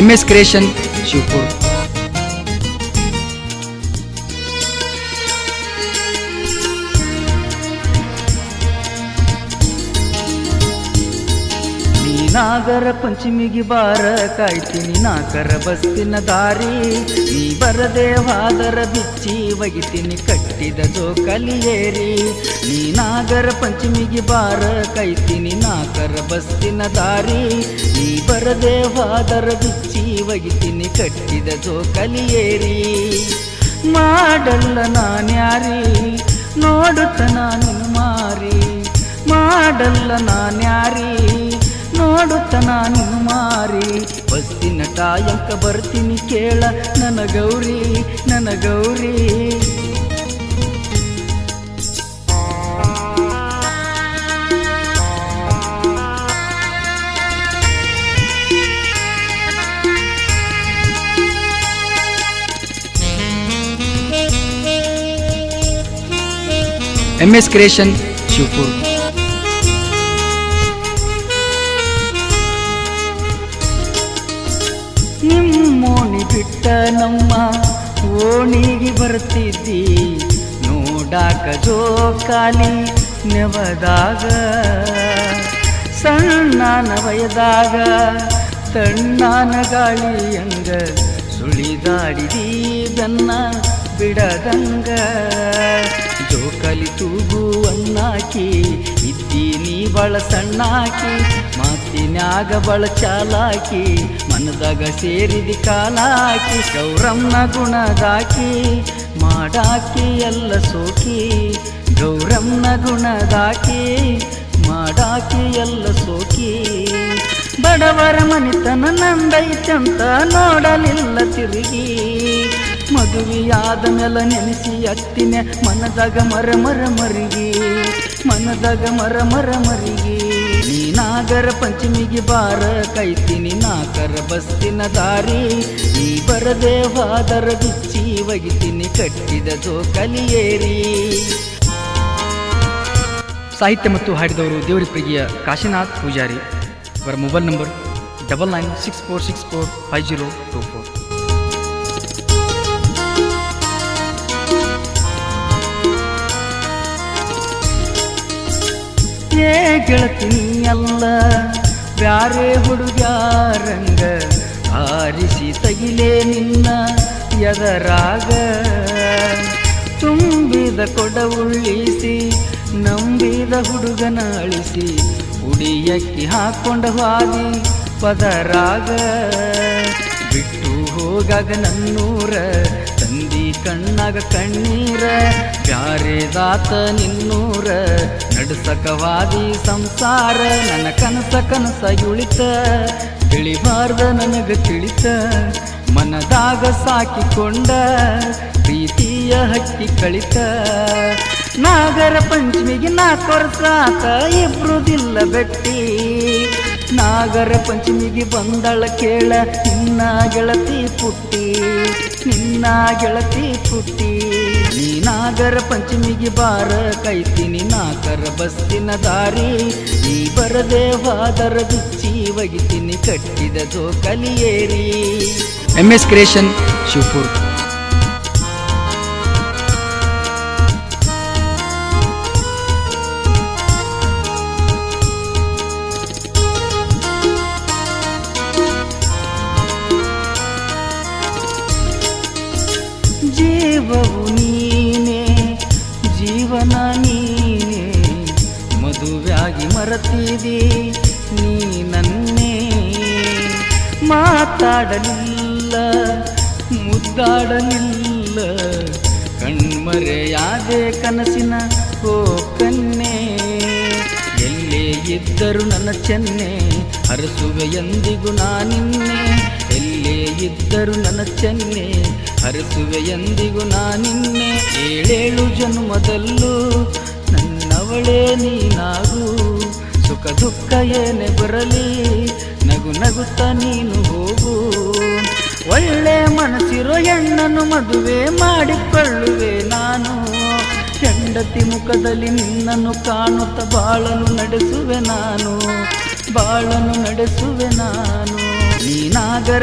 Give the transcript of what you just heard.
M S creation ನಾಗರ ಪಂಚಮಿಗೆ ಬಾರ ಕಾಯ್ತೀನಿ, ನಾಗರ ಬಸ್ಸಿನ ದಾರಿ. ನೀ ಬರದೆ ಹಾದರ ಬಿಚ್ಚಿ ಒಗಿತೀನಿ, ಕಟ್ಟಿದ ಜೋಕಲಿಯೇರಿ ನೀ ನಾಗರ ಪಂಚಮಿಗೆ ಬಾರ ಕಾಯ್ತೀನಿ, ನಾಗರ ಬಸ್ಸಿನ ದಾರಿ. ನೀ ಬರದೆ ಹಾದರ ಬಿಚ್ಚಿ ಒಗಿತೀನಿ, ಕಟ್ಟಿದ ಜೋಕಲಿಯೇರಿ ಮಾಡಲ್ಲ ನಾನ್ಯಾರಿ ನೋಡುತ್ತ ನಾನು ಮಾರಿ. ಮಾಡಲ್ಲ ನಾನ್ಯಾರಿ ನಾನು ಮಾರಿ ಬಸ್ಸಿನ ಟಾಯಂಕ ಬರ್ತೀನಿ ಕೇಳ ನನ್ನ ಗೌರಿ ನನ್ನ Gauri. M S creation Shivapur ನಿಮ್ಮೋಣಿ ಬಿಟ್ಟ ನಮ್ಮ ಓಣಿಗೆ ಬರ್ತಿದ್ದಿ. ನೋಡಾಕ ಜೋಕಾಲಿ ನೆವದಾಗ. ಸಣ್ಣನ ವಯದಾಗ ತಣ್ಣನ ಗಾಳಿಯಂಗ ಸುಳಿದಾಡಿದಿ ಬೆನ್ನ ಬಿಡದಂಗ. ಜೋಕಾಲಿ ತೂಗು ಅನ್ನಾಕಿ ಇದ್ದೀನಿ ಬಳ ಸಣ್ಣಾಕಿ, ಮಾತಿನ್ಯಾಗ ಬಳ ಚಾಲಾಕಿ, ಮನದಾಗ ಸೇರಿದಿ ಕಾಲಾಕಿ ಗೌರಮ್ಮ ಗುಣದಾಕಿ, ಮಾಡಾಕಿ ಎಲ್ಲ ಸೋಕಿ ಗೌರಮ್ಮ ಗುಣದಾಕಿ, ಮಾಡಾಕಿ ಎಲ್ಲ ಸೋಕಿ. ಬಡವರ ಮನಿತನ ನಂದೈತಂತ ನೋಡಲಿಲ್ಲ ತಿರುಗಿ ಮದುವೆಯಾದ ಮೇಲೆ ನೆನೆಸಿ ಅತ್ತಿನ ಮನದಾಗ ಮರ ಮರ ಮರಿಗೆ, ಮನದಾಗ ಮರ ಮರ ಮರಿಗೆ. ನೀ ನಾಗರ ಪಂಚಮಿಗೆ ಬಾರ ಕೈತೀನಿ ನಾಗರ ಬಸ್ತಿನ ದಾರಿ. ನೀ ಬರದೆ ಹಾದರ ಬಿಚ್ಚಿ ಒಗಿತೀನಿ, ಕಟ್ಟಿದ ಜೋಕಲಿಯೇರಿ ಸಾಹಿತ್ಯ ಮತ್ತು ಹಾಡಿದವರು ದೇವರಿಪ್ರಿಗಿಯ ಕಾಶಿನಾಥ್ ಪೂಜಾರಿ. ಅವರ mobile number double nine six four six four five zero two four. ಏ ಗೆಳತಿನಿಯಲ್ಲ ಬ್ಯಾರೆ ಹುಡುಗ್ಯಾರಂಗ ಆರಿಸಿ ತಗಿಲೇ ನಿನ್ನ ಎದರಾಗ. ತುಂಬಿದ ಕೊಡ ಉಳ್ಳಿಸಿ ನಂಬಿದ ಹುಡುಗನ ಅಳಿಸಿ, ಉಡಿಯಕ್ಕಿ ಹಾಕೊಂಡ ಹಾದಿ ಪದರಾಗ. ಬಿಟ್ಟು ಹೋಗಾಗ ನನ್ನೂರ, ತಂದಿ ಕಣ್ಣಾಗ ಕಣ್ಣೀರ ಬ್ಯಾರೆದಾತ ನಿನ್ನೂರ ನಡುಸಕವಾದಿ ಸಂಸಾರ, ನನ್ನ ಕನಸ ಕನಸ ಉಳಿತ, ತಿಳಿಬಾರ್ದ ನನಗ ತಿಳಿತ, ಮನದಾಗ ಸಾಕಿಕೊಂಡ, ಪ್ರೀತಿಯ ಹಕ್ಕಿ ಕಳಿತ. ನಾಗರ ಪಂಚಮಿಗೆ ನಾ ವರ್ಷ ಆತ ಇಬ್ರುದಿಲ್ಲ ಬೆಟ್ಟಿ. ನಾಗರ ಪಂಚಮಿಗೆ ಬಂದಳ ಕೇಳ, ನಿನ್ನ ಗೆಳತಿ ಪುಟ್ಟಿ, ನಿನ್ನ ಗೆಳತಿ ಪುಟ್ಟಿ. ನಾಗರ ಪಂಚಮಿಗೆ ಬಾರ ಕೈತೀನಿ ನಾಗರ ಬಸ್ಸಿನ ದಾರಿ. ಈ ಬರದೆ ದೇವಾದರ ಬಿಚ್ಚಿ ಒಗಿತೀನಿ ಕಟ್ಟಿದ ಜೋಕಲಿಯೇರಿ ಎಂ ಎಸ್ ಕ್ರಿಯೇಷನ್ ಶಿವಪುರ್ ಜೀವವು ಜೀವನ ನೀನೇ. ಮದುವೆಯಾಗಿ ಮರತಿದಿ, ನೀ ನನ್ನೇ. ಮಾತಾಡಲಿಲ್ಲ, ಮುದ್ದಾಡಲಿಲ್ಲ. ಕಣ್ಮರೆಯಾದೆ ಕನಸಿನ ಓ ಕನ್ನೆ ಎಲ್ಲೇ ಇದ್ದರು ನನ್ನ ಚೆನ್ನೆ, ಹರಸುವೆ ಎಂದಿಗೂ ನಾನಿನ್ನೆ. ಎಲ್ಲೇ ಇದ್ದರು ನನ್ನ ಚೆನ್ನೆ ಹರಿಸುವೆ ಎಂದಿಗೂ ನಾನಿನ್ನೆ ಏಳೇಳು ಜನ್ಮದಲ್ಲೂ ನನ್ನವಳೇ ನೀನಾಗು. ಸುಖ ದುಃಖ ಏನೇ ಬರಲಿ, ನಗು ನಗುತ್ತ ನೀನು ಹೋಗು. ಒಳ್ಳೆ ಮನಸ್ಸಿರೋ ಹೆಣ್ಣನ್ನು ಮದುವೆ ಮಾಡಿಕೊಳ್ಳುವೆ ನಾನು. ಹೆಂಡತಿ ಮುಖದಲ್ಲಿ ನಿನ್ನನ್ನು ಕಾಣುತ್ತ ಬಾಳನು ನಡೆಸುವೆ ನಾನು ಬಾಳನು ನಡೆಸುವೆ ನಾನು. ನೀನಾಗರ